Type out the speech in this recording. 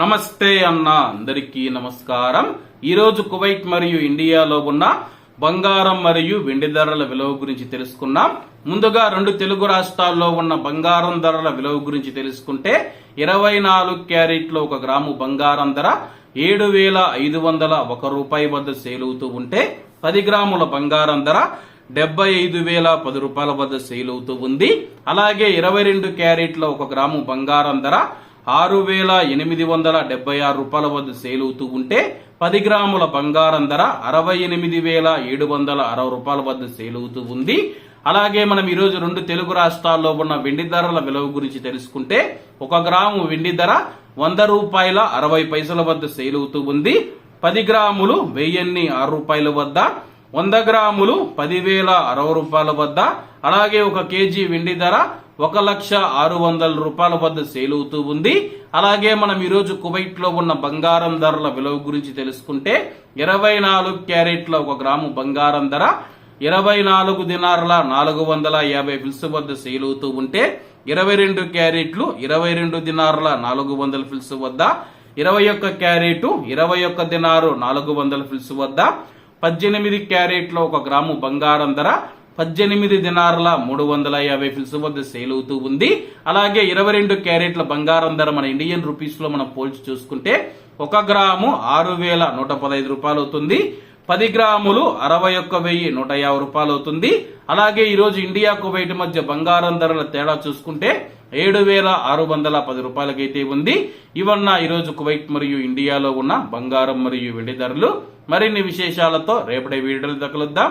నమస్తే అన్న అందరికీ నమస్కారం. ఈరోజు కువైట్ మరియు ఇండియాలో ఉన్న బంగారం మరియు వెండి ధరల విలువ గురించి తెలుసుకున్నాం ముందుగా రెండు తెలుగు రాష్ట్రాల్లో ఉన్న బంగారం ధరల విలువ గురించి తెలుసుకుంటే ఇరవై నాలుగు క్యారెట్లో ఒక గ్రాము బంగారం ధర ఏడు వేల ఐదు వందల ఒక రూపాయి వద్ద సేల్ అవుతూ ఉంటే పది గ్రాముల బంగారం ధర డెబ్బై ఐదు వేల పది రూపాయల వద్ద సేల్ అవుతూ ఉంది. అలాగే ఇరవై రెండు క్యారెట్ల ఒక గ్రాము బంగారం ధర ఆరు వేల ఎనిమిది వందల డెబ్బై ఆరు రూపాయల వద్ద సేల్ అవుతూ ఉంటే పది గ్రాముల బంగారం ధర అరవై ఎనిమిది వేల ఏడు వందల అరవై రూపాయల వద్ద సేల్ అవుతూ ఉంది. అలాగే మనం ఈరోజు రెండు తెలుగు రాష్ట్రాల్లో ఉన్న వెండి ధరల విలువ గురించి తెలుసుకుంటే ఒక గ్రాము వెండి ధర వంద రూపాయల అరవై పైసల వద్ద సేల్ అవుతూ ఉంది. పది గ్రాములు వెయ్యిన్ని ఆరు రూపాయల వద్ద వంద గ్రాములు పదివేల అరవై రూపాయల వద్ద అలాగే ఒక కేజీ వెండి ధర ఒక లక్ష ఆరు వందల రూపాయల వద్ద సేల్ అవుతూ ఉంది. అలాగే మనం ఈరోజు కువైట్లో ఉన్న బంగారం ధరల విలువ గురించి తెలుసుకుంటే ఇరవై నాలుగు క్యారెట్ల ఒక గ్రాము బంగారం ధర ఇరవై నాలుగు దినారుల నాలుగు వందల యాభై ఫిల్స్ వద్ద సేల్ అవుతూ ఉంటే ఇరవై రెండు క్యారెట్లు ఇరవై రెండు దినారుల నాలుగు వందల ఫిల్స్ వద్ద ఇరవై ఒక్క క్యారెట్ ఇరవై ఒక్క దినారు నాలుగు వందల ఫిల్స్ వద్ద పద్దెనిమిది క్యారెట్ల ఒక గ్రాము బంగారం ధర పద్దెనిమిది దినారుల మూడు వందల యాభై ఫిల్స్ వద్ద సేల్ అవుతూ ఉంది. అలాగే ఇరవై రెండు క్యారెట్ల బంగారం ధర మన ఇండియన్ రూపీస్లో మనం పోల్చి చూసుకుంటే ఒక గ్రాము ఆరు వేల నూట పదహైదు రూపాయలు అవుతుంది. పది గ్రాములు అరవై ఒక్క వెయ్యి నూట యాభై రూపాయలు అవుతుంది. అలాగే ఈ రోజు ఇండియా కువైట్ మధ్య బంగారం ధరల తేడా చూసుకుంటే ఏడు వేల ఆరు వందల పది రూపాయలకైతే ఉంది. ఇవన్న ఈరోజు కువైట్ మరియు ఇండియాలో ఉన్న బంగారం మరియు వెండి ధరలు. మరిన్ని విశేషాలతో రేపటి వీడియోలు తగులుద్దాం